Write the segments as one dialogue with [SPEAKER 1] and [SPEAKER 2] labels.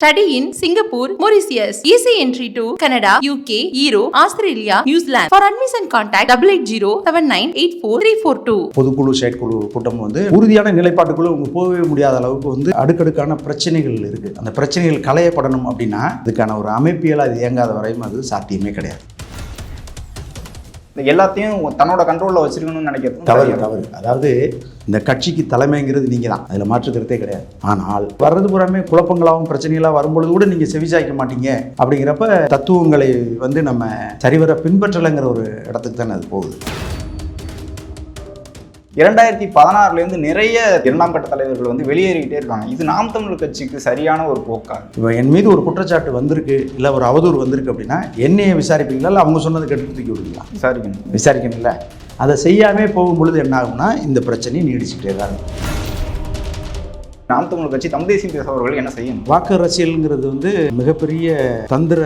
[SPEAKER 1] Study in Singapore Mauritius easy entry to Canada UK Euro Australia New Zealand for admission contact double eight zero seven nine eight four three four two
[SPEAKER 2] பொதுக்குழு செயற்குழு கூட்டம் வந்து உறுதியான நிலைப்பாட்டுக்குள்ள அவங்க போகவே முடியாத அளவுக்கு வந்து அடுக்கடுக்கான பிரச்சனைகள் இருக்கு. அந்த பிரச்சனைகள் களையப்படணும் அப்படின்னா இதுக்கான ஒரு அமைப்பியல் அது இயங்காத வரையும் அது சாத்தியமே கிடையாது.
[SPEAKER 3] எல்லாத்தையும் தன்னோட கண்ட்ரோலில் வச்சிருக்கணும்னு நினைக்கிறது
[SPEAKER 2] தவறு? தவறு. அதாவது இந்த கட்சிக்கு தலைமைங்கிறது நீங்கள் தான் அதில் மாற்று கருத்தே கிடையாது. ஆனால் வர்றது புறமே குழப்பங்களாகவும் பிரச்சனைகளாக வரும்பொழுது கூட நீங்கள் செவிசாய்க்க மாட்டீங்க அப்படிங்கிறப்ப தத்துவங்களை வந்து நம்ம சரிவர பின்பற்றலைங்கிற ஒரு இடத்துக்கு தானே அது போகுது.
[SPEAKER 3] இரண்டாயிரத்தி பதினாறுல இருந்து நிறைய இரண்டாம் கட்ட தலைவர்கள் வந்து வெளியேறிக்கிட்டே இருக்காங்க. இது நாம் தமிழர் கட்சிக்கு சரியான ஒரு போக்கா?
[SPEAKER 2] இப்போ என் மீது ஒரு குற்றச்சாட்டு வந்திருக்கு இல்லை ஒரு அவதூறு வந்திருக்கு அப்படின்னா என்னைய விசாரிப்பீங்களா இல்லை அவங்க சொன்னதை கேட்டு தூக்கி விடுவீங்களா?
[SPEAKER 3] விசாரிக்கணும்.
[SPEAKER 2] விசாரிக்கணும்ல. அதை செய்யாமே போகும் பொழுது என்ன ஆகும்னா இந்த பிரச்சனை நீடிச்சுக்கிட்டே தான் இருக்கும்
[SPEAKER 3] நாம் தமிழ் கட்சி தமிழ் தேசியம் பேசுபவர்கள் என்ன செய்யணும்?
[SPEAKER 2] வாக்கு அரசியலுங்கிறது வந்து மிகப்பெரிய தந்திர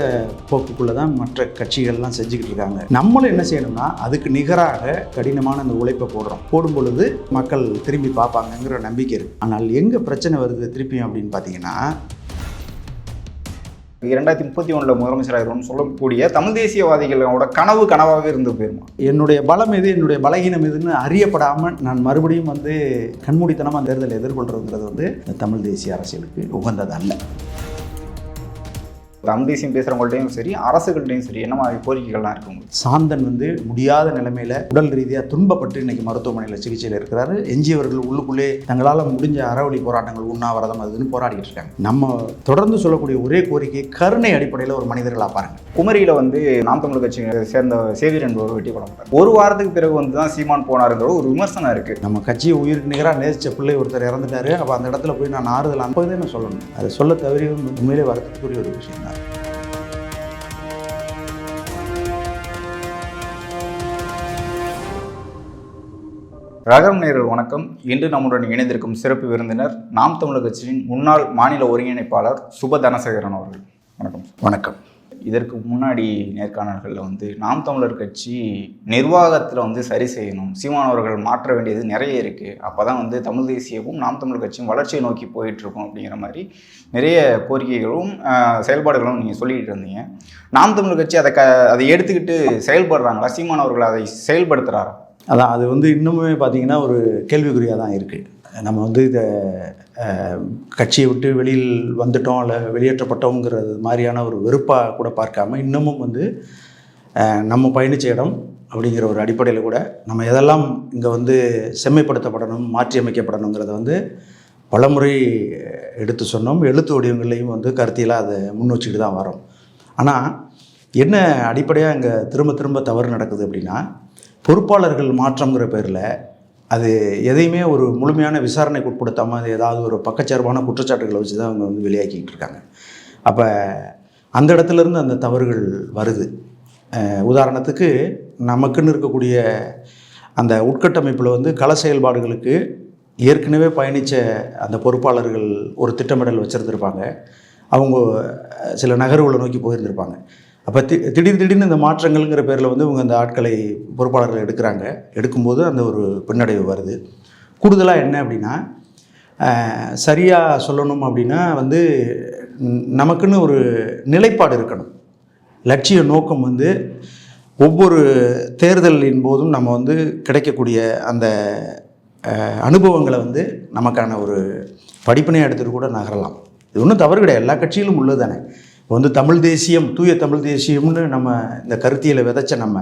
[SPEAKER 2] போக்குக்குள்ளே தான் மற்ற கட்சிகள்லாம் செஞ்சுக்கிட்டு இருக்காங்க. நம்மளும் என்ன செய்யணும்னா அதுக்கு நிகராக கடினமான அந்த உழைப்பை போடுறோம். போடும் பொழுது மக்கள் திரும்பி பார்ப்பாங்கங்கிற நம்பிக்கை இருக்குது ஆனால் எங்கே பிரச்சனை வருது திருப்பியும் அப்படின்னு பார்த்தீங்கன்னா
[SPEAKER 3] இரண்டாயிரத்தி முப்பத்தி ஒன்றில் முதலமைச்சராகிறோம்னு சொல்லக்கூடிய தமிழ் தேசியவாதிகளோட கனவு கனவாகவே இருந்து போயிருமா?
[SPEAKER 2] என்னுடைய பலம் எது என்னுடைய பலகீனம் எதுன்னு அறியப்படாமல் நான் மறுபடியும் வந்து கண்மூடித்தனமாக தேர்தலை எதிர்கொள்கிறதுங்கிறது வந்து தமிழ் தேசிய அரசியலுக்கு உகந்தது அல்ல
[SPEAKER 3] தமிழ் தேசியம் பேசுறவங்கள்ட்டையும் சரி அரசுகள்ட்டையும் சரி என்ன மாதிரி கோரிக்கைகள்லாம் இருக்கு உங்களுக்கு?
[SPEAKER 2] சாந்தன் வந்து முடியாத நிலைமையில உடல் ரீதியாக துன்பப்பட்டு இன்னைக்கு மருத்துவமனையில் சிகிச்சையில் இருக்கிறாரு. எஞ்சியவர்கள் உள்ளுக்குள்ளே தங்களால் முடிஞ்ச அறவழி போராட்டங்கள் உண்ணாவிரதம் அதுன்னு போராடிக்கிட்டு இருக்காங்க. நம்ம தொடர்ந்து சொல்லக்கூடிய ஒரே கோரிக்கை கருணை அடிப்படையில் ஒரு மனிதர்களாக பாருங்க.
[SPEAKER 3] குமரியில வந்து நாம் தமிழர் கட்சி சேர்ந்த சேவியர் என்பவர் வெட்டி கொல்லப்பட்டார் ஒரு வாரத்துக்கு பிறகு வந்து தான் சீமான் போனாருங்கிற ஒரு விமர்சனம் இருக்கு.
[SPEAKER 2] நம்ம கட்சியை உயிருக்கு நிகராக நேசிச்ச பிள்ளை ஒருத்தர் இறந்துட்டாரு. அப்போ அந்த இடத்துல போய் நான் ஆறுதல் அப்போதே நான் சொல்லணும். அதை சொல்ல தவறி உண்மையிலே வருத்தத்துக்குரிய ஒரு விஷயம் தான்.
[SPEAKER 3] ரகம் நேரல் வணக்கம். இன்று நம்முடன் இணைந்திருக்கும் சிறப்பு விருந்தினர் நாம் தமிழர் கட்சியின் முன்னாள் மாநில ஒருங்கிணைப்பாளர் சுப தனசேகரன் அவர்கள். வணக்கம்.
[SPEAKER 2] வணக்கம்.
[SPEAKER 3] இதற்கு முன்னாடி நேர்காணல்களில் வந்து நாம் தமிழர் கட்சி நிர்வாகத்தில் வந்து சரி செய்யணும் சீமானவர்கள் மாற்ற வேண்டியது நிறைய இருக்குது அப்போ தான் வந்து தமிழ் தேசியமும் நாம் தமிழர் கட்சியும் வளர்ச்சியை நோக்கி போயிட்டு இருக்கோம் அப்படிங்கிற மாதிரி நிறைய கோரிக்கைகளும் செயல்பாடுகளும் நீங்கள் சொல்லிட்டு இருந்தீங்க. நாம் தமிழர் கட்சி அதை க அதை எடுத்துக்கிட்டு செயல்படுறாங்களா? சீமானவர்கள் அதை செயல்படுத்துகிறாரா
[SPEAKER 2] அதான் அது வந்து இன்னுமே பார்த்தீங்கன்னா ஒரு கேள்விக்குறியாக தான் இருக்குது நம்ம வந்து இதை கட்சியை விட்டு வெளியில் வந்துட்டோம் இல்லை வெளியேற்றப்பட்டோங்கிறது மாதிரியான ஒரு வெறுப்பாக கூட பார்க்காம இன்னமும் வந்து நம்ம பயணிச்ச இடம் அப்படிங்கிற ஒரு அடிப்படையில் கூட நம்ம எதெல்லாம் இங்கே வந்து செம்மைப்படுத்தப்படணும் மாற்றியமைக்கப்படணுங்கிறத வந்து பலமுறை எடுத்து சொன்னோம். எழுத்து வடிவங்கள்லையும் வந்து கருத்தியெல்லாம் அதை முன் வச்சுக்கிட்டு தான் வரோம். ஆனால் என்ன அடிப்படையாக இங்கே திரும்ப திரும்ப தவறு நடக்குது அப்படின்னா பொறுப்பாளர்கள் மாற்றங்கிற பேரில் அது எதையுமே ஒரு முழுமையான விசாரணைக்கு உட்படுத்தாமல் அது ஏதாவது ஒரு பக்கச்சார்பான குற்றச்சாட்டுகளை வச்சு தான் அவங்க வந்து வெளியாக்கிட்டு இருக்காங்க. அப்போ அந்த இடத்துல இருந்து அந்த தவறுகள் வருது. உதாரணத்துக்கு நமக்குன்னு இருக்கக்கூடிய அந்த உட்கட்டமைப்பில் வந்து கள செயல்பாடுகளுக்கு ஏற்கனவே பயணித்த அந்த பொறுப்பாளர்கள் ஒரு திட்டமிடல் வச்சுருந்துருப்பாங்க. அவங்க சில நகர்வுகளை நோக்கி போயிருந்திருப்பாங்க. அப்போ தி திடீர் திடீர்னு இந்த மாற்றங்கள்ங்கிற பேரில் வந்து இவங்க அந்த ஆட்களை பொறுப்பாளர்கள் எடுக்கிறாங்க. எடுக்கும்போது அந்த ஒரு பின்னடைவு வருது. கூடுதலாக என்ன அப்படின்னா சரியாக சொல்லணும் அப்படின்னா வந்து நமக்குன்னு ஒரு நிலைப்பாடு இருக்கணும். லட்சிய நோக்கம் வந்து ஒவ்வொரு தேர்தலின் போதும் நம்ம வந்து கிடைக்கக்கூடிய அந்த அனுபவங்களை வந்து நமக்கான ஒரு படிப்பினையாக எடுத்துகிட்டு கூட நகரலாம். இது ஒன்றும் தவறு கிடையாது. எல்லா கட்சியிலும் உள்ளது தானே. இப்போ வந்து தமிழ் தேசியம் தூய தமிழ் தேசியம்னு நம்ம இந்த கருத்தியலை விதைச்ச நம்ம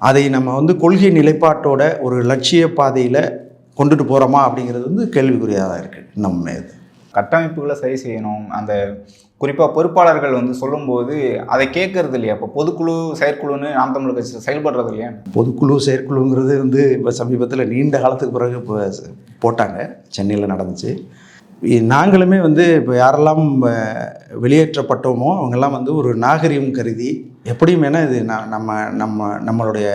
[SPEAKER 2] அதை நம்ம வந்து கொள்கை நிலைப்பாட்டோட ஒரு லட்சிய பாதையில் கொண்டுட்டு போகிறோமா அப்படிங்கிறது வந்து கேள்விக்குறியாக தான் இருக்குது நம்ம இது.
[SPEAKER 3] கட்டமைப்புகளை சரி செய்யணும். அந்த குறிப்பாக பொறுப்பாளர்கள் வந்து சொல்லும்போது அதை கேட்கறது இல்லையா? இப்போ பொதுக்குழு செயற்குழுன்னு நாம் தமிழர் கட்சி செயல்படுறது இல்லையா?
[SPEAKER 2] பொதுக்குழு செயற்குழுங்கிறது வந்து இப்போ சமீபத்தில் நீண்ட காலத்துக்கு பிறகு இப்போ போட்டாங்க. சென்னையில் நடந்துச்சு. நாங்களுமே வந்து இப்போ யாரெல்லாம் வெளியேற்றப்பட்டோமோ அவங்கெல்லாம் வந்து ஒரு நாகரிகம் கருதி எப்படியும் வேணால் இது நம்ம நம்ம நம்மளுடைய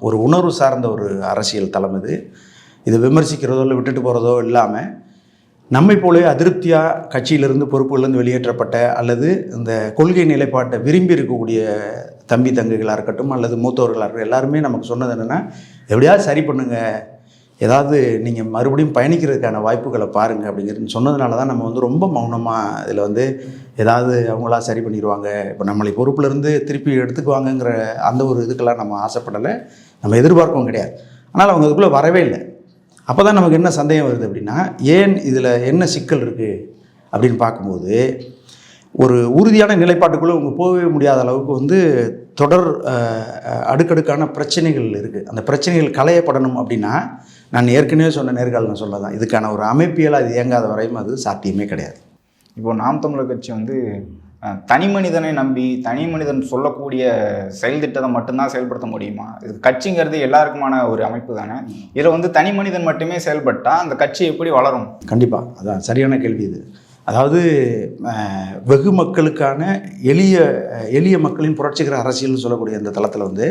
[SPEAKER 2] ஒரு உணர்வு சார்ந்த ஒரு அரசியல் தளம் இது. இதை விமர்சிக்கிறதோ இல்லை விட்டுட்டு போகிறதோ இல்லாமல் நம்மை போலவே அதிருப்தியாக கட்சியிலிருந்து பொறுப்புகளிலிருந்து வெளியேற்றப்பட்ட அல்லது இந்த கொள்கை நிலைப்பாட்டை விரும்பி இருக்கக்கூடிய தம்பி தங்கைகளாக இருக்கட்டும் அல்லது மூத்தவர்களாக இருக்கட்டும் எல்லாருமே நமக்கு சொன்னது என்னென்னா எப்படியாவது சரி பண்ணுங்கள் ஏதாவது நீங்கள் மறுபடியும் பயணிக்கிறதுக்கான வாய்ப்புகளை பாருங்கள் அப்படிங்கிறது சொன்னதுனால தான் நம்ம வந்து ரொம்ப மௌனமாக இதில் வந்து ஏதாவது அவங்களா சரி பண்ணிடுவாங்க. இப்போ நம்மளை பொறுப்புலேருந்து திருப்பி எடுத்துக்குவாங்கங்கிற அந்த ஒரு இதுக்கெல்லாம் நம்ம ஆசைப்படலை. நம்ம எதிர்பார்க்கவும் கிடையாது. ஆனால் அவங்க அதுக்குள்ளே வரவே இல்லை. அப்போ தான் நமக்கு என்ன சந்தேகம் வருது அப்படின்னா ஏன் இதில் என்ன சிக்கல் இருக்குது அப்படின்னு பார்க்கும்போது ஒரு உறுதியான நிலைப்பாட்டுக்குள்ளே அவங்க போகவே முடியாத அளவுக்கு வந்து தொடர் அடுக்கடுக்கான பிரச்சனைகள் இருக்குது அந்த பிரச்சனைகள் களையப்படணும் அப்படின்னா நான் ஏற்கனவே சொன்ன நேர்காணல் சொல்லதான். இதுக்கான ஒரு அமைப்பியலாக இது இயங்காத வரையும் அது சாத்தியமே கிடையாது.
[SPEAKER 3] இப்போ நாம் தமிழர் கட்சி வந்து தனி மனிதனை நம்பி தனி மனிதன் சொல்லக்கூடிய செயல் திட்டத்தை மட்டும்தான் செயல்படுத்த முடியுமா? இது கட்சிங்கிறது எல்லாருக்குமான ஒரு அமைப்பு தானே? இதில் வந்து தனி மனிதன் மட்டுமே செயல்பட்டால் அந்த கட்சி எப்படி வளரும்?
[SPEAKER 2] கண்டிப்பாக அதான் சரியான கேள்வி இது. அதாவது வெகு மக்களுக்கான எளிய எளிய மக்களின் புரட்சிகர அரசியல்னு சொல்லக்கூடிய அந்த தளத்தில் வந்து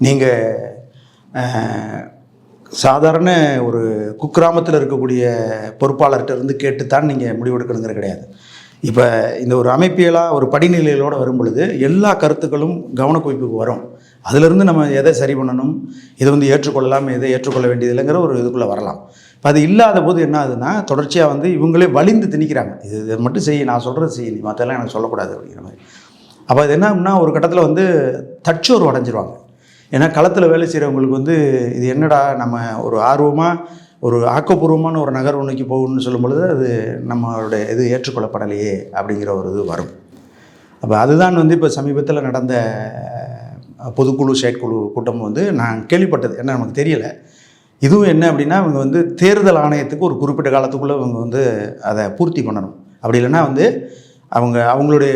[SPEAKER 2] நீங்கள் சாதாரண ஒரு குக்கிராமத்தில் இருக்கக்கூடிய பொறுப்பாளர்கிட்ட இருந்து கேட்டுத்தான் நீங்கள் முடிவெடுக்கணுங்கிற கிடையாது. இப்போ இந்த ஒரு அமைப்பியலாக ஒரு படிநிலைகளோடு வரும் பொழுது எல்லா கருத்துக்களும் கவனக்குவிப்புக்கு வரும். அதிலிருந்து நம்ம எதை சரி பண்ணணும் இதை வந்து ஏற்றுக்கொள்ளலாம் எதை ஏற்றுக்கொள்ள வேண்டியதில்லைங்கிற ஒரு இதுக்குள்ளே வரலாம். இப்போ அது இல்லாத போது என்ன ஆகுதுன்னா தொடர்ச்சியாக வந்து இவங்களே வலிந்து திணிக்கிறாங்க. இது இதை மட்டும் செய்ய நான் சொல்கிறது செய்ய நீ மற்றெல்லாம் எனக்கு சொல்லக்கூடாது அப்படிங்கிற மாதிரி. அப்போ அது என்ன ஆகும்னா ஒரு கட்டத்தில் வந்து தச்சோர்வு அடைஞ்சிருவாங்க. ஏன்னா களத்தில் வேலை செய்கிறவங்களுக்கு வந்து இது என்னடா நம்ம ஒரு ஆர்வமாக ஒரு ஆக்கப்பூர்வமான ஒரு நகர்வு நோக்கி போகணும்னு சொல்லும் பொழுது அது நம்மளுடைய இது ஏற்றுக்கொள்ளப்படலையே அப்படிங்கிற ஒரு இது வரும். அப்போ அதுதான் வந்து இப்போ சமீபத்தில் நடந்த பொதுக்குழு செயற்குழு கூட்டம் வந்து நான் கேள்விப்பட்டது. என்ன நமக்கு தெரியலை. இதுவும் என்ன அப்படின்னா இவங்க வந்து தேர்தல் ஆணையத்துக்கு ஒரு குறிப்பிட்ட காலத்துக்குள்ளே இவங்க வந்து அதை பூர்த்தி பண்ணணும். அப்படி இல்லைன்னா வந்து அவங்க அவங்களுடைய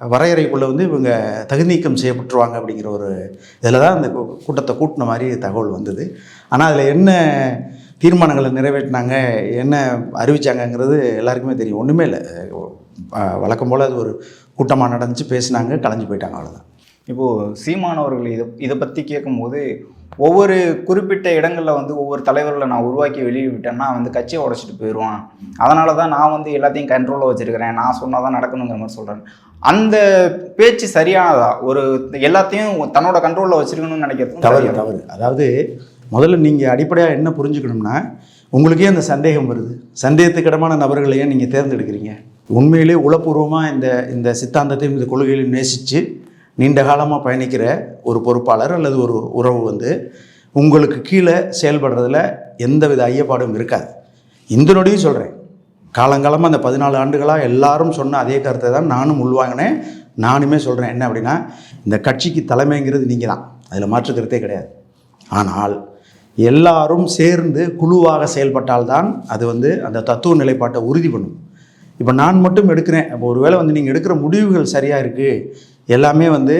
[SPEAKER 2] வரையறைக்குள்ளே வந்து இவங்க தகுநீக்கம் செய்யப்பட்டுருவாங்க அப்படிங்கிற ஒரு இதில் தான் அந்த கூட்டத்தை கூட்டின மாதிரி தகவல் வந்தது. ஆனால் அதில் என்ன தீர்மானங்களை நிறைவேற்றினாங்க என்ன அறிவிச்சாங்கங்கிறது எல்லாருக்குமே தெரியும். ஒன்றுமே இல்லை. வழக்கம் போல் அது ஒரு கூட்டமாக நடந்துச்சு பேசினாங்க கலைஞ்சு போயிட்டாங்க அவ்வளோதான்
[SPEAKER 3] இப்போது சீமானவர்கள் இதை இதை பற்றி கேட்கும்போது ஒவ்வொரு குறிப்பிட்ட இடங்களில் வந்து ஒவ்வொரு தலைவர்களை நான் உருவாக்கி வெளியே விட்டேன்னா வந்து கட்சியை உடச்சிட்டு போயிடுவான். அதனால தான் நான் வந்து எல்லாத்தையும் கண்ட்ரோலில் வச்சுருக்கிறேன். நான் சொன்னால் தான் நடக்கணுங்கிற மாதிரி சொல்கிறேன் அந்த பேச்சு சரியானதா? ஒரு எல்லாத்தையும் தன்னோட கண்ட்ரோலில் வச்சிருக்கணும்னு நினைக்கிறது
[SPEAKER 2] தவறு? தவறு. அதாவது முதல்ல நீங்கள் அடிப்படையாக என்ன புரிஞ்சுக்கணும்னா உங்களுக்கே அந்த சந்தேகம் வருது. சந்தேகத்துக்கிடமான நபர்களை ஏன் நீங்கள் தேர்ந்தெடுக்கிறீங்க. உண்மையிலே உளப்பூர்வமாக இந்த இந்த சித்தாந்தத்தையும் இந்த கொள்கைகளையும் நேசித்து நீண்ட காலமாக பயணிக்கிற ஒரு பொறுப்பாளர் அல்லது ஒரு உறவு வந்து உங்களுக்கு கீழே செயல்படுறதுல எந்தவித ஐயப்பாடும் இருக்காது. இந்த நொடியும் சொல்கிறேன் காலங்காலமாக அந்த பதினாலு ஆண்டுகளாக எல்லாரும் சொன்ன அதே கருத்தை தான் நானும் உள்வாங்கினேன். நானுமே சொல்கிறேன் என்ன அப்படின்னா இந்த கட்சிக்கு தலைமைங்கிறது நீங்கள் தான் அதில் மாற்று கருத்தே கிடையாது. ஆனால் எல்லாரும் சேர்ந்து குழுவாக செயல்பட்டால்தான் அது வந்து அந்த தத்துவ நிலைப்பாட்டை உறுதி பண்ணும். இப்போ நான் மட்டும் எடுக்கிறேன். அப்போ ஒருவேளை வந்து நீங்கள் எடுக்கிற முடிவுகள் சரியாக இருக்குது எல்லாமே வந்து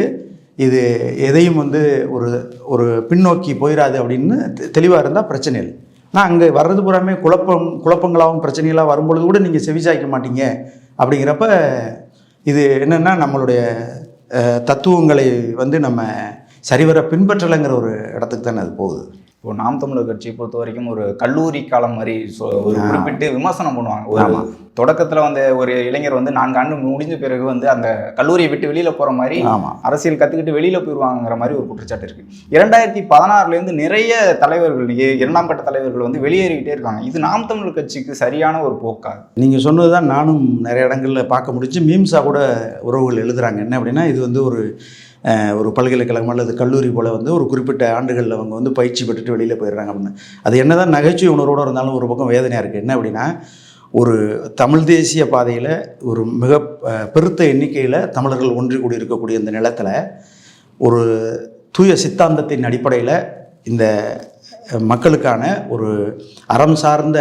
[SPEAKER 2] இது எதையும் வந்து ஒரு ஒரு பின்னோக்கி போயிடாது அப்படின்னு தெளிவாக இருந்தால் பிரச்சனை இல்லை. நான் அங்கே வர்றது பூராமே குழப்பம் குழப்பங்களாகவும் பிரச்சனைகளாக வரும்பொழுது கூட நீங்கள் செவிசாய்க்க மாட்டீங்க அப்படிங்கிறப்ப இது என்னென்னா நம்மளுடைய தத்துவங்களை வந்து நம்ம சரிவர பின்பற்றலைங்கிற ஒரு இடத்துக்கு தானே அது போகுது.
[SPEAKER 3] இப்போ நாம் தமிழர் கட்சியை பொறுத்த வரைக்கும் ஒரு கல்லூரி காலம் மாதிரி ஒரு குறிப்பிட்டு விமர்சனம் பண்ணுவாங்க. ஒரு
[SPEAKER 2] ஆமா.
[SPEAKER 3] தொடக்கத்தில் வந்து ஒரு இளைஞர் வந்து நான்கு ஆண்டு முடிஞ்ச பிறகு வந்து அந்த கல்லூரியை விட்டு வெளியில போற மாதிரி அரசியல் கத்துக்கிட்டு வெளியில போயிடுவாங்கிற மாதிரி ஒரு குற்றச்சாட்டு இருக்கு. இரண்டாயிரத்தி பதினாறுல இருந்து நிறைய தலைவர்கள் இரண்டாம் கட்ட தலைவர்கள் வந்து வெளியேறிக்கிட்டே இருக்காங்க. இது நாம் தமிழர் கட்சிக்கு சரியான ஒரு போக்கா?
[SPEAKER 2] நீங்கள் சொன்னது தான் நானும் நிறைய இடங்களில் பார்க்க முடிஞ்சு மீம்ஸாக கூட உறவுகள் எழுதுகிறாங்க என்ன அப்படின்னா இது வந்து ஒரு ஒரு பல்கலைக்கழகம் அல்லது கல்லூரி போல் வந்து ஒரு குறிப்பிட்ட ஆண்டுகளில் அவங்க வந்து பயிற்சி பெற்றுட்டு வெளியில் போயிடுறாங்க அப்படின்னு. அது என்ன தான் நகைச்சுவை உணர்வோடு இருந்தாலும் ஒரு பக்கம் வேதனையாக இருக்குது என்ன அப்படின்னா ஒரு தமிழ் தேசிய பாதையில் ஒரு மிக பெருத்த எண்ணிக்கையில் தமிழர்கள் ஒன்றி கூடி இருக்கக்கூடிய இந்த நிலத்தில் ஒரு தூய சித்தாந்தத்தின் அடிப்படையில் இந்த மக்களுக்கான ஒரு அறம் சார்ந்த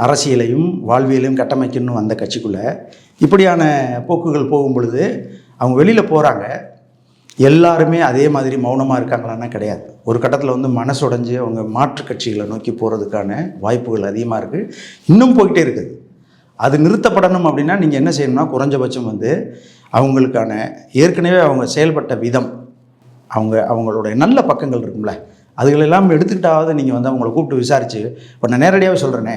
[SPEAKER 2] அரசியலையும் வாழ்வியலையும் கட்டமைக்கணும் அந்த கட்சிக்குள்ளே இப்படியான போக்குகள் போகும் பொழுது அவங்க வெளியில் போகிறாங்க எல்லாருமே அதே மாதிரி மௌனமாக இருக்காங்களான்னா கிடையாது. ஒரு கட்டத்தில் வந்து மனசுடைஞ்சு அவங்க மாற்று கட்சிகளை நோக்கி போகிறதுக்கான வாய்ப்புகள் அதிகமாக இருக்குது இன்னும் போயிட்டே இருக்குது. அது நிறுத்தப்படணும் அப்படின்னா நீங்கள் என்ன செய்யணும்னா குறைஞ்சபட்சம் வந்து அவங்களுக்கான ஏற்கனவே அவங்க செயல்பட்ட விதம் அவங்க அவங்களுடைய நல்ல பக்கங்கள் இருக்கும்ல அதுகளெல்லாம் எடுத்துக்கிட்டாவது நீங்கள் வந்து அவங்கள கூப்பிட்டு விசாரித்து இப்போ நான் நேரடியாகவே சொல்கிறேனே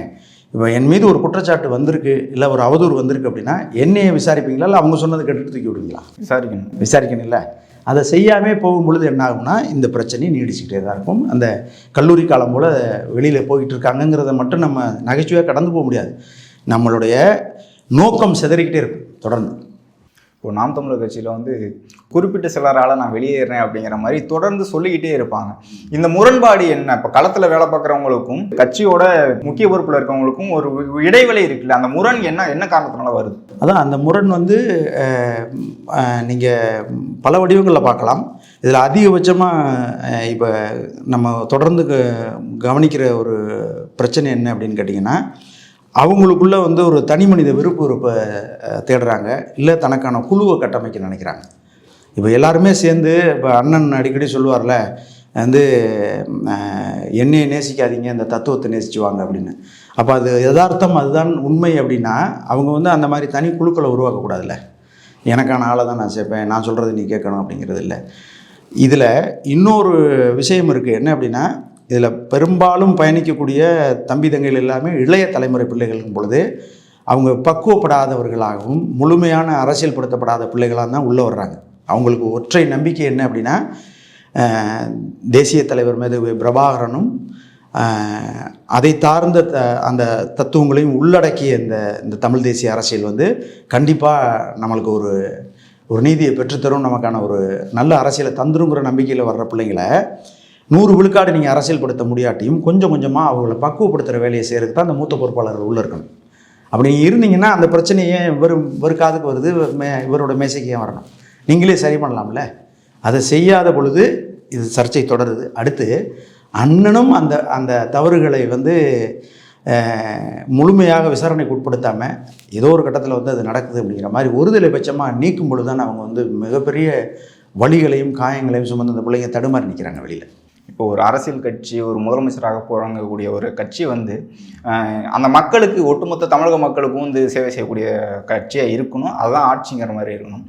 [SPEAKER 2] இப்போ என் மீது ஒரு குற்றச்சாட்டு வந்திருக்கு இல்லை ஒரு அவதூறு வந்திருக்கு அப்படின்னா என்னையை விசாரிப்பீங்களா இல்லை அவங்க சொன்னதை கேட்டுட்டு தூக்கி விடுவீங்களா?
[SPEAKER 3] விசாரிக்கணும்.
[SPEAKER 2] விசாரிக்கணும் இல்லை? அதை செய்யாமல் போகும் பொழுது என்ன ஆகும்னா இந்த பிரச்சனை நீடிச்சுக்கிட்டே தான் இருக்கும். அந்த கல்லூரி காலம் போல் வெளியில் போயிட்டு இருக்காங்கங்கிறத மட்டும் நம்ம நகைச்சுவையாக கடந்து போக முடியாது. நம்மளுடைய நோக்கம் சிதறிக்கிட்டே இருக்கும் தொடர்ந்து.
[SPEAKER 3] இப்போ நாம் தமிழர் கட்சியில் வந்து குறிப்பிட்ட சிலரால் நான் வெளியேறேன் அப்படிங்கிற மாதிரி தொடர்ந்து சொல்லிக்கிட்டே இருப்பாங்க. இந்த முரண்பாடு என்ன? இப்போ களத்தில் வேலை பார்க்குறவங்களுக்கும் கட்சியோட முக்கிய பொறுப்பில் இருக்கவங்களுக்கும் ஒரு இடைவெளி இருக்குல்ல? அந்த முரண் என்ன என்ன காரணத்தினால வருது?
[SPEAKER 2] அதான் அந்த முரண் வந்து நீங்கள் பல வடிவங்களில் பார்க்கலாம். இதில் அதிகபட்சமாக இப்போ நம்ம தொடர்ந்து க- கவனிக்கிற ஒரு பிரச்சனை என்ன அப்படின்னு கேட்டிங்கன்னா அவங்களுக்குள்ள வந்து ஒரு தனி மனித விருப்பு விருப்பை தேடுறாங்க. இல்லை தனக்கான குழுவை கட்டமைக்க நினைக்கிறாங்க. இப்போ எல்லாருமே சேர்ந்து இப்போ அண்ணன் அடிக்கடி சொல்லுவார்ல வந்து என்னையை நேசிக்காதீங்க இந்த தத்துவத்தை நேசிச்சுவாங்க அப்படின்னு. அப்போ அது யதார்த்தம் அதுதான் உண்மை அப்படின்னா அவங்க வந்து அந்த மாதிரி தனி குழுக்களை உருவாக்கக்கூடாதுல்ல. எனக்கான ஆளை தான் நான் சேர்ப்பேன் நான் சொல்கிறது நீ கேட்கணும் அப்படிங்கிறது இல்லை. இதில் இன்னொரு விஷயம் இருக்குது என்ன அப்படின்னா இதில் பெரும்பாலும் பயணிக்கக்கூடிய தம்பி தங்கைகள் எல்லாமே இளைய தலைமுறை பிள்ளைகளும் பொழுது அவங்க பக்குவப்படாதவர்களாகவும் முழுமையான அரசியல்படுத்தப்படாத பிள்ளைகளாக தான் உள்ளே வர்றாங்க. அவங்களுக்கு ஒற்றை நம்பிக்கை என்ன அப்படின்னா தேசிய தலைவர் மேதகு பிரபாகரனும் அதை சார்ந்த த அந்த தத்துவங்களையும் உள்ளடக்கிய இந்த இந்த தமிழ் தேசிய அரசியல் வந்து கண்டிப்பாக நம்மளுக்கு ஒரு ஒரு நீதியை பெற்றுத்தரும் நமக்கான ஒரு நல்ல அரசியலை தந்துருங்கிற நம்பிக்கையில் வர்ற பிள்ளைங்களை நூறு விழுக்காடு நீங்கள் அரசியல்படுத்த முடியாட்டியும் கொஞ்சம் கொஞ்சமாக அவங்கள பக்குவப்படுத்துகிற வேலையை செய்கிறதுக்கு தான் அந்த மூத்த பொறுப்பாளர்கள் உள்ளே இருக்கணும். அப்படி இருந்தீங்கன்னா அந்த பிரச்சனையே இவர் இவர் காதுக்கு வருது மே இவரோட மேசைக்கே ஏன் வரணும்? நீங்களே சரி பண்ணலாம்ல? அதை செய்யாத பொழுது இது சர்ச்சை தொடருது. அடுத்து அண்ணனும் அந்த அந்த தவறுகளை வந்து முழுமையாக விசாரணைக்கு உட்படுத்தாமல் ஏதோ ஒரு கட்டத்தில் வந்து அது நடக்குது அப்படிங்கிற மாதிரி ஒருதலை பட்சமாக நீக்கும் பொழுது தான் அவங்க வந்து மிகப்பெரிய வலிகளையும் காயங்களையும் சுமந்து அந்த பிள்ளைங்க தடுமாறி நிற்கிறாங்க வெளியில்.
[SPEAKER 3] இப்போ ஒரு அரசியல் கட்சி ஒரு முதலமைச்சராக போகிறவங்கக்கூடிய ஒரு கட்சி வந்து அந்த மக்களுக்கு ஒட்டுமொத்த தமிழக மக்களுக்கும் வந்து சேவை செய்யக்கூடிய கட்சியாக இருக்கணும். அதுதான் ஆட்சிங்கிற மாதிரி இருக்கணும்.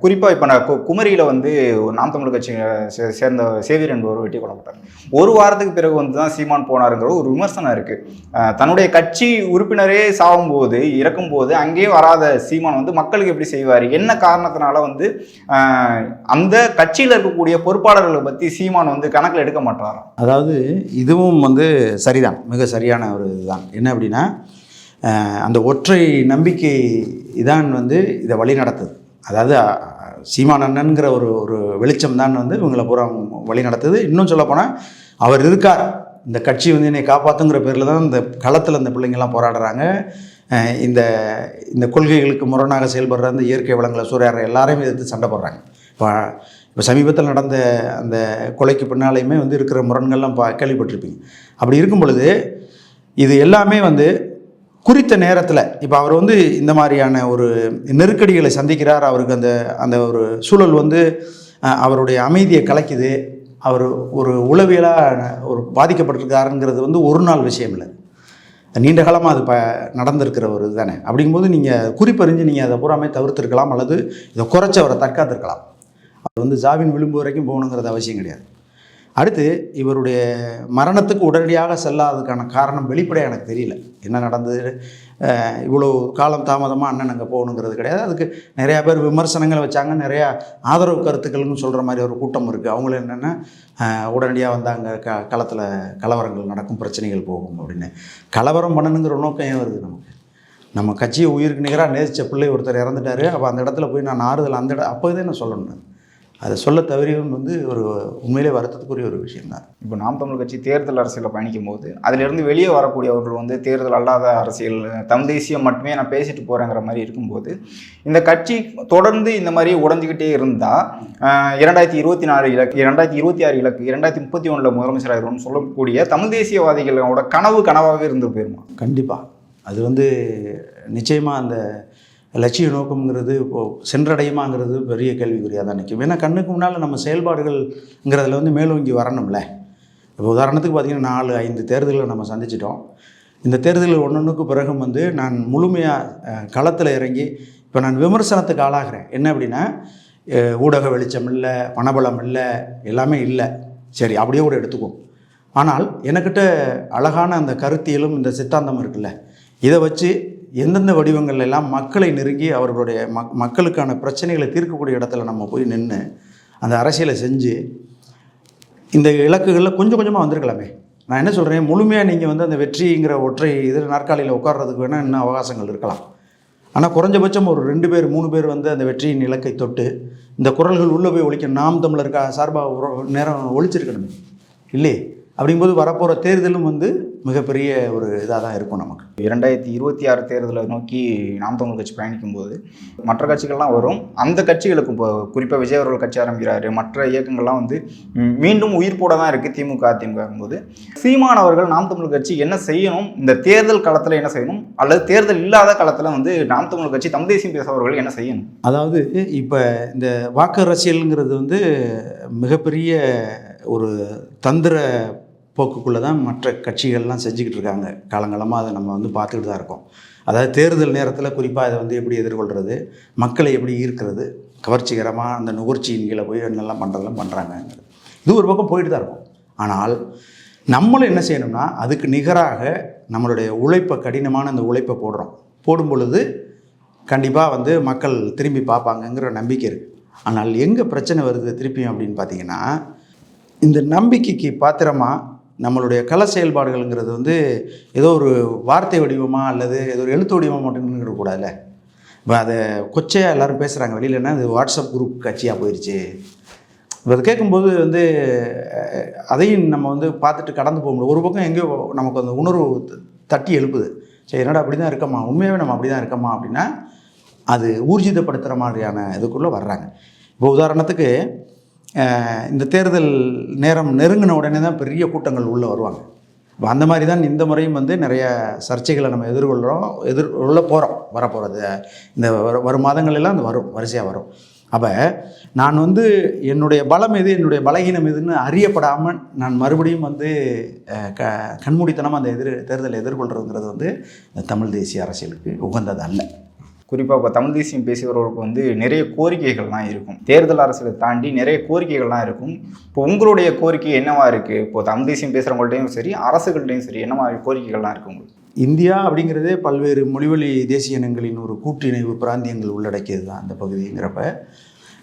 [SPEAKER 3] குறிப்பாக இப்போ நான் கு- குமரியில் வந்து ஒரு நாம் தமிழ் கட்சி சே- சேர்ந்த சேவியர் என்பவர் வெட்டி கொல்லப்பட்டார் ஒரு வாரத்துக்கு பிறகு வந்து தான் சீமான் போனாருங்கிற ஒரு விமர்சனம் இருக்குது தன்னுடைய கட்சி உறுப்பினரே சாகும்போது இறக்கும்போது அங்கேயே வராத சீமான் வந்து மக்களுக்கு எப்படி செய்வார்? என்ன காரணத்தினால வந்து அந்த கட்சியில் இருக்கக்கூடிய பொறுப்பாளர்களை பற்றி சீமான் வந்து கணக்கில் எடுக்க மாட்டாராம்
[SPEAKER 2] அதாவது இதுவும் வந்து சரிதான். மிக சரியான ஒரு இதுதான். என்ன அப்படின்னா அந்த ஒற்றை நம்பிக்கை இதான் வந்து இதை வழி நடத்துது அதாவது அஹ், சீமான் அண்ணன்கிற ஒரு ஒரு வெளிச்சம் தான் வந்து இவங்களை பூரா வழி நடத்துது. இன்னும் சொல்லப்போனால் அவர் இருக்கார். இந்த கட்சி வந்து என்னை காப்பாற்றுங்கிற பேரில் தான் இந்த களத்தில் இந்த பிள்ளைங்கள்லாம் போராடுறாங்க. இந்த இந்த கொள்கைகளுக்கு முரணாக செயல்படுற அந்த இயற்கை வளங்களை சூறையாடுற எல்லாரையும் எதிர்த்து சண்டை போடுறாங்க. இப்போ இப்போ சமீபத்தில் நடந்த அந்த கொலைக்கு பின்னாலையுமே வந்து இருக்கிற முரண்கள்லாம் பா கேள்விப்பட்டிருப்பீங்க. அப்படி இருக்கும் பொழுது இது எல்லாமே வந்து குறித்த நேரத்தில் இப்போ அவர் வந்து இந்த மாதிரியான ஒரு நெருக்கடிகளை சந்திக்கிறார். அவருக்கு அந்த அந்த ஒரு சூழல் வந்து அவருடைய அமைதியை கலைக்குது. அவர் ஒரு உளவியலாக ஒரு பாதிக்கப்பட்டிருக்காருங்கிறது வந்து ஒரு நாள் விஷயம் இல்லை. நீண்ட காலமாக அது ப நடந்திருக்கிற ஒரு இதுதானே. அப்படிங்கும்போது நீங்கள் குறிப்பறிஞ்சு நீங்கள் அதை பூராமே தவிர்த்திருக்கலாம் அல்லது இதை குறைச்சி அவரை தற்காத்திருக்கலாம். அது வந்து ஜாமீன் விளிம்பு வரைக்கும் போகணுங்கிறது அவசியம் கிடையாது. அடுத்து இவருடைய மரணத்துக்கு உடனடியாக செல்லாததுக்கான காரணம் வெளிப்படையாக எனக்கு தெரியல. என்ன நடந்தது? இவ்வளோ காலம் தாமதமாக அண்ணன் அங்கே போகணுங்கிறது கிடையாது. அதுக்கு நிறையா பேர் விமர்சனங்கள் வச்சாங்க. நிறையா ஆதரவு கருத்துக்கள்னு சொல்கிற மாதிரி ஒரு கூட்டம் இருக்குது அவங்களும் என்னென்னா உடனடியாக வந்து அங்கே க களத்தில் கலவரங்கள் நடக்கும் பிரச்சனைகள் போகும் அப்படின்னு. கலவரம் பண்ணணுங்கிற நோக்கம் ஏன் வருது நமக்கு? நம்ம கட்சியை உயிருக்கு நிகராக நேசித்த பிள்ளை ஒருத்தர் இறந்துட்டாரு. அப்போ அந்த இடத்துல போய் நான் ஆறுதல் அந்த இடம் அப்போ இதே நான் சொல்லணும். அதை சொல்ல தவறியவன் வந்து ஒரு உண்மையிலே வருத்தத்துக்குரிய ஒரு விஷயம்தான்.
[SPEAKER 3] இப்போ நாம் தமிழ் கட்சி தேர்தல் அரசியலில் பயணிக்கும் போது அதிலிருந்து வெளியே வரக்கூடியவர்கள் வந்து தேர்தல் அல்லாத அரசியல் தம் தேசியம் மட்டுமே நான் பேசிட்டு போகிறேங்கிற மாதிரி இருக்கும்போது இந்த கட்சி தொடர்ந்து இந்த மாதிரி உடஞ்சிக்கிட்டே இருந்தால் இரண்டாயிரத்தி இருபத்தி நாலு இலக்கு இரண்டாயிரத்தி இருபத்தி ஆறு இலக்கு இரண்டாயிரத்தி முப்பத்தி ஒன்றில் முதலமைச்சராக சொல்லக்கூடிய தமிழ் தேசியவாதிகளோட கனவு கனவாகவே இருந்து போயிருமா
[SPEAKER 2] கண்டிப்பாக அது வந்து நிச்சயமாக அந்த லட்சிய நோக்கம்ங்கிறது இப்போது சென்றடையுமாங்கிறது பெரிய கேள்விக்குறியாக தான் நிற்கும். ஏன்னா கண்ணுக்கு முன்னால் நம்ம செயல்பாடுகள்ங்கிறதுல வந்து மேலோங்கி வரணும்ல. இப்போ உதாரணத்துக்கு பார்த்திங்கன்னா நாலு ஐந்து தேர்தல்களை நம்ம சந்திச்சிட்டோம். இந்த தேர்தல்கள் ஒன்றொன்றுக்கு பிறகும் வந்து நான் முழுமையாக களத்தில் இறங்கி இப்போ நான் விமர்சனத்துக்கு ஆளாகிறேன். என்ன அப்படின்னா ஊடக வெளிச்சம் இல்லை பணபலம் இல்லை எல்லாமே இல்லை. சரி அப்படியே கூட எடுத்துக்குவோம். ஆனால் எனக்கிட்ட அழகான அந்த கருத்தியலும் இந்த சித்தாந்தம் இருக்குல்ல. இதை வச்சு எந்தெந்த வடிவங்கள் எல்லாம் மக்களை நெருங்கி அவர்களுடைய மக் மக்களுக்கான பிரச்சனைகளை தீர்க்கக்கூடிய இடத்துல நம்ம போய் நின்று அந்த அரசியலை செஞ்சு இந்த இலக்குகளில் கொஞ்சம் கொஞ்சமாக வந்திருக்கலாமே. நான் என்ன சொல்கிறேன் முழுமையாக நீங்கள் வந்து அந்த வெற்றிங்கிற ஒற்றை இதில் நாற்காலியில் உட்கார்றதுக்கு வேணால் இன்னும் அவகாசங்கள் இருக்கலாம். ஆனால் குறைஞ்சபட்சம் ஒரு ரெண்டு பேர் மூணு பேர் வந்து அந்த வெற்றியின் இலக்கை தொட்டு இந்த குரல்கள் உள்ளே போய் ஒழிக்க நாம் தமிழருக்கா சார்பாக நேரம் ஒழிச்சிருக்கணுமே. இல்லையே? அப்படிங்கும்போது வரப்போகிற தேர்தலும் வந்து மிகப்பெரிய ஒரு இதாக தான் இருக்கும் நமக்கு.
[SPEAKER 3] இரண்டாயிரத்தி இருபத்தி ஆறு தேர்தலை நோக்கி நாம் தமிழ் கட்சி பயணிக்கும் போது மற்ற கட்சிகள்லாம் வரும். அந்த கட்சிகளுக்கு இப்போ குறிப்பாக விஜய் அவர்கள் கட்சி ஆரம்பிக்கிறாரு. மற்ற இயக்கங்கள்லாம் வந்து மீண்டும் உயிர் போட தான் இருக்குது திமுக அதிமுக போது சீமான் அவர்கள் நாம் தமிழ் கட்சி என்ன செய்யணும்? இந்த தேர்தல் களத்தில் என்ன செய்யணும்? அல்லது தேர்தல் இல்லாத களத்தில் வந்து நாம் தமிழ் கட்சி தமிழ் தேசியம் பேசுபவர்கள் என்ன செய்யணும்?
[SPEAKER 2] அதாவது இப்போ இந்த வாக்கு அரசியலுங்கிறது வந்து மிகப்பெரிய ஒரு தந்திர போக்குக்குள்ளே தான் மற்ற கட்சிகள்லாம் செஞ்சுக்கிட்டு இருக்காங்க காலங்காலமாக அதை நம்ம வந்து பார்த்துக்கிட்டு தான் இருக்கோம். அதாவது தேர்தல் நேரத்தில் குறிப்பாக அதை வந்து எப்படி எதிர்கொள்கிறது மக்களை எப்படி ஈர்க்கிறது கவர்ச்சிகரமாக அந்த நுகர்ச்சியின் கீழே போய் என்னெல்லாம் பண்ணுறதெல்லாம் பண்ணுறாங்கங்கிறது இது ஒரு பக்கம் போயிட்டு தான் இருக்கும். ஆனால் நம்மளும் என்ன செய்யணும்னா அதுக்கு நிகராக நம்மளுடைய உழைப்பை கடினமான அந்த உழைப்பை போடுறோம். போடும் பொழுது கண்டிப்பாக வந்து மக்கள் திரும்பி பார்ப்பாங்கங்கிற நம்பிக்கை இருக்குது ஆனால் எங்கே பிரச்சனை வருது திருப்பியும் அப்படின்னு பார்த்தீங்கன்னா இந்த நம்பிக்கைக்கு பாத்திரமாக நம்மளுடைய கல செயல்பாடுகள்ங்கிறது வந்து ஏதோ ஒரு வார்த்தை வடிவமாக அல்லது ஏதோ ஒரு எழுத்து வடிவமாக மட்டும் இருக்கக்கூடாதுல்ல இப்போ அதை கொச்சையாக எல்லாரும் பேசுகிறாங்க வெளியிலன்னா அது வாட்ஸ்அப் குரூப் கட்சியாக போயிடுச்சு இப்போ அதை கேட்கும்போது வந்து அதையும் நம்ம வந்து பார்த்துட்டு கடந்து போக முடியும் ஒரு பக்கம் எங்கேயோ நமக்கு அந்த உணர்வு தட்டி எழுப்புது. சரி என்னடா அப்படி தான் இருக்கமா? உண்மையாகவே நம்ம அப்படி தான் இருக்கமா அப்படின்னா அது ஊர்ஜிதப்படுத்துகிற மாதிரியான இதுக்குள்ளே வர்றாங்க. இப்போ உதாரணத்துக்கு இந்த தேர்தல் நேரம் நெருங்கின உடனே தான் பெரிய கூட்டங்கள் உள்ளே வருவாங்க. இப்போ அந்த மாதிரி தான் இந்த முறையும் வந்து நிறைய சர்ச்சைகளை நம்ம எதிர்கொள்கிறோம் எதிர்கொள்ள போகிறோம் வரப்போகிறது இந்த வரும் மாதங்களெல்லாம் அந்த வரும் வரிசையாக வரும். அப்போ நான் வந்து என்னுடைய பலம் எது என்னுடைய பலகீனம் எதுன்னு அறியப்படாமல் நான் மறுபடியும் வந்து க கண்மூடித்தனமாக அந்த எதிர் தேர்தலை எதிர்கொள்கிறதுங்கிறது வந்து தமிழ் தேசிய அரசியலுக்கு உகந்தது அல்ல
[SPEAKER 3] குறிப்பாக இப்போ தமிழ் தேசியம் பேசுகிறவர்களுக்கு வந்து நிறைய கோரிக்கைகள்லாம் இருக்கும். தேர்தல் அரசியலை தாண்டி நிறைய கோரிக்கைகள்லாம் இருக்கும். இப்போ உங்களுடைய கோரிக்கை என்னவா இருக்குது இப்போ தமிழ் தேசியம் பேசுகிறவங்கள்ட்டையும் சரி அரசுகள்டையும் சரி என்ன மாதிரி கோரிக்கைகள்லாம் இருக்குது உங்களுக்கு?
[SPEAKER 2] இந்தியா அப்படிங்கிறதே பல்வேறு மொழிவழி தேசிய இனங்களின் ஒரு கூட்டிணைவு பிராந்தியங்கள் உள்ளடக்கியது தான் அந்த பகுதிங்கிறப்ப.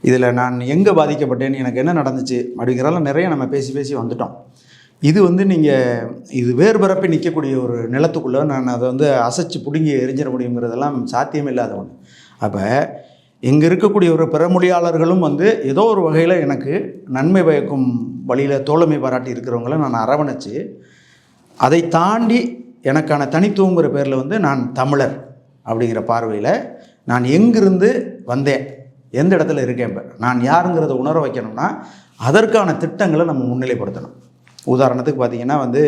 [SPEAKER 2] இதில் நான் எங்கே பாதிக்கப்பட்டேன் எனக்கு என்ன நடந்துச்சு அப்படிங்கிறதெல்லாம் நிறைய நம்ம பேசி பேசி வந்துட்டோம். இது வந்து நீங்கள் இது வேறுபரப்பி நிற்கக்கூடிய ஒரு நிலத்துக்குள்ளே நான் அதை வந்து அசைச்சு பிடுங்கி எரிஞ்சிட முடியுங்கிறதெல்லாம் சாத்தியம் இல்லாத ஒன்று அப்போ இங்கே இருக்கக்கூடிய ஒரு பிறமொழியாளர்களும் வந்து ஏதோ ஒரு வகையில் எனக்கு நன்மை பயக்கும் வழியில் தோழமை பாராட்டி இருக்கிறவங்கள நான் அரவணைச்சு அதை தாண்டி எனக்கான தனித்துவங்கிற பேரில் வந்து நான் தமிழர் அப்படிங்கிற பார்வையில் நான் எங்கிருந்து வந்தேன் எந்த இடத்துல இருக்கேன் இப்போ நான் யாருங்கிறத உணர வைக்கணும்னா அதற்கான திட்டங்களை நம்ம முன்னிலைப்படுத்தணும். உதாரணத்துக்கு பார்த்தீங்கன்னா வந்து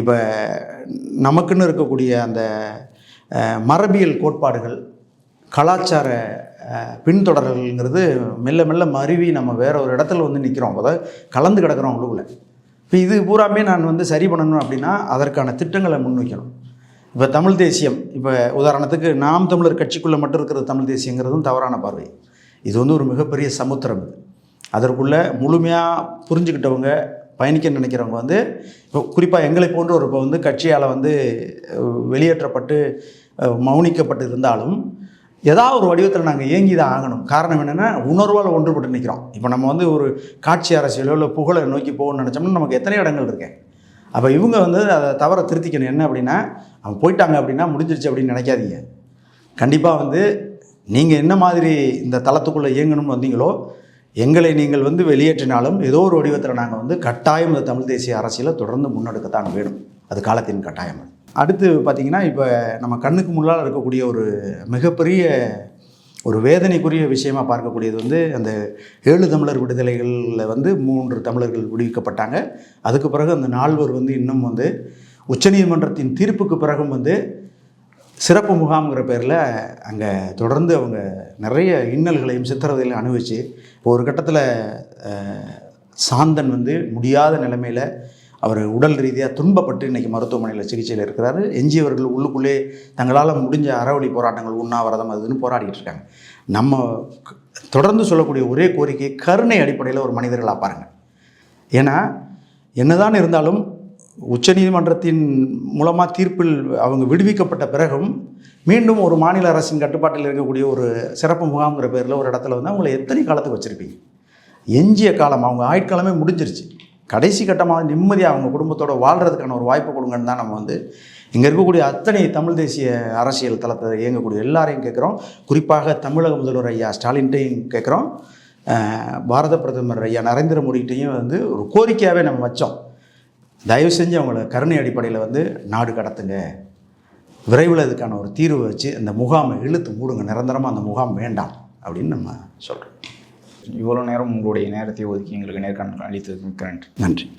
[SPEAKER 2] இப்போ நமக்குன்னு இருக்கக்கூடிய அந்த மரபியல் கோட்பாடுகள் கலாச்சார பின்தொடர்கள்ங்கிறது மெல்ல மெல்ல மருவி நம்ம வேற ஒரு இடத்துல வந்து நிற்கிறோம் அதாவது கலந்து கிடக்கிறோம் உள்ளுக்குள்ள. இப்போ இது பூராமே நான் வந்து சரி பண்ணணும் அப்படின்னா அதற்கான திட்டங்களை முன்வைக்கணும். இப்போ தமிழ் தேசியம் இப்போ உதாரணத்துக்கு நாம் தமிழர் கட்சிக்குள்ளே மட்டும் இருக்கிற தமிழ் தேசியங்கிறதும் தவறான பார்வை. இது வந்து ஒரு மிகப்பெரிய சமுத்திரம் இது. அதற்குள்ளே முழுமையாக புரிஞ்சுக்கிட்டவங்க பயணிக்க நினைக்கிறவங்க வந்து இப்போ குறிப்பாக எங்களை போன்ற ஒரு இப்போ வந்து கட்சியால் வந்து வெளியேற்றப்பட்டு மௌனிக்கப்பட்டு இருந்தாலும் ஏதாவது ஒரு வடிவத்தில் நாங்கள் இயங்கி தான் ஆகணும். காரணம் என்னென்னா உணர்வால் ஒன்றுபட்டு நிற்கிறோம் இப்போ நம்ம வந்து ஒரு காட்சி அரசியலோ இல்லை புகழை நோக்கி போகணும்னு நினச்சோம்னா நமக்கு எத்தனை இடங்கள் இருக்கேன் அப்போ இவங்க வந்து அதை தவற திருத்திக்கணும். என்ன அப்படின்னா அவங்க போயிட்டாங்க அப்படின்னா முடிஞ்சிருச்சு அப்படின்னு நினைக்காதீங்க. கண்டிப்பாக வந்து நீங்கள் என்ன மாதிரி இந்த தளத்துக்குள்ளே இயங்கணும்னு வந்தீங்களோ எங்களை நீங்கள் வந்து வெளியேற்றினாலும் ஏதோ ஒரு வடிவத்தில் நாங்கள் வந்து கட்டாயம் இந்த தமிழ் தேசிய அரசியலை தொடர்ந்து முன்னெடுக்கத்தான் வேணும். அது காலத்தின் கட்டாயம் அடுத்து பார்த்திங்கன்னா இப்போ நம்ம கண்ணுக்கு முன்னால் இருக்கக்கூடிய ஒரு மிகப்பெரிய ஒரு வேதனைக்குரிய விஷயமா பார்க்கக்கூடியது வந்து அந்த ஏழு தமிழர் விடுதலைகளில் வந்து மூன்று தமிழர்கள் விடுவிக்கப்பட்டாங்க. அதுக்கு பிறகு அந்த நால்வர் வந்து இன்னும் வந்து உச்சநீதிமன்றத்தின் தீர்ப்புக்கு பிறகும் வந்து சிறப்பு முகாம்ங்கிற பேரில் அங்கே தொடர்ந்து அவங்க நிறைய இன்னல்களையும் சித்திரதையும் அனுபவிச்சு இப்போ ஒரு கட்டத்தில் சாந்தன் வந்து முடியாத நிலைமையில் அவர் உடல் ரீதியாக துன்பப்பட்டு இன்றைக்கி மருத்துவமனையில் சிகிச்சையில் இருக்கிறார். எஞ்சியவர்கள் உள்ளுக்குள்ளே தங்களால் முடிஞ்ச அறவழி போராட்டங்கள் உண்ணாவிரதம் அதுன்னு போராடிட்டு இருக்காங்க. நம்ம தொடர்ந்து சொல்லக்கூடிய ஒரே கோரிக்கை கருணை அடிப்படையில் ஒரு மனிதர்களாக பாருங்கள் ஏன்னா என்னதான் இருந்தாலும் உச்சநீதிமன்றத்தின் மூலமாக தீர்ப்பில் அவங்க விடுவிக்கப்பட்ட பிறகும் மீண்டும் ஒரு மாநில அரசின் கட்டுப்பாட்டில் இருக்கக்கூடிய ஒரு சிறப்பு முகாம்ங்கிற பேரில் ஒரு இடத்துல வந்து அவங்களை எத்தனை காலத்துக்கு வச்சுருப்பீங்க? எஞ்சிய காலம் அவங்க ஆயுட்காலமே முடிஞ்சிருச்சு. கடைசி கட்டமாக நிம்மதியாக அவங்க குடும்பத்தோடு வாழ்கிறதுக்கான ஒரு வாய்ப்பு கொடுங்கன்னு தான் நம்ம வந்து இங்கே இருக்கக்கூடிய அத்தனை தமிழ் தேசிய அரசியல் தளத்தை இயங்கக்கூடிய எல்லாரையும் கேட்குறோம். குறிப்பாக தமிழக முதல்வர் ஐயா ஸ்டாலின்ட்டையும் கேட்குறோம். பாரத பிரதமர் ஐயா நரேந்திர மோடிகிட்டையும் வந்து ஒரு கோரிக்கையாகவே நம்ம வச்சோம். தயவு செஞ்சு அவங்கள கருணை அடிப்படையில் வந்து நாடு கடத்துங்க. விரைவில் இதுக்கான ஒரு தீர்வு வச்சு அந்த முகாமை இழுத்து மூடுங்க. நிரந்தரமாக அந்த முகாம் வேண்டாம் அப்படின்னு நம்ம சொல்கிறோம்
[SPEAKER 3] இவ்வளோ நேரம் உங்களுடைய நேரத்தை ஒதுக்கி எங்களுக்கு நேர்காணல் அளித்ததுக்கு நன்றி.
[SPEAKER 2] நன்றி.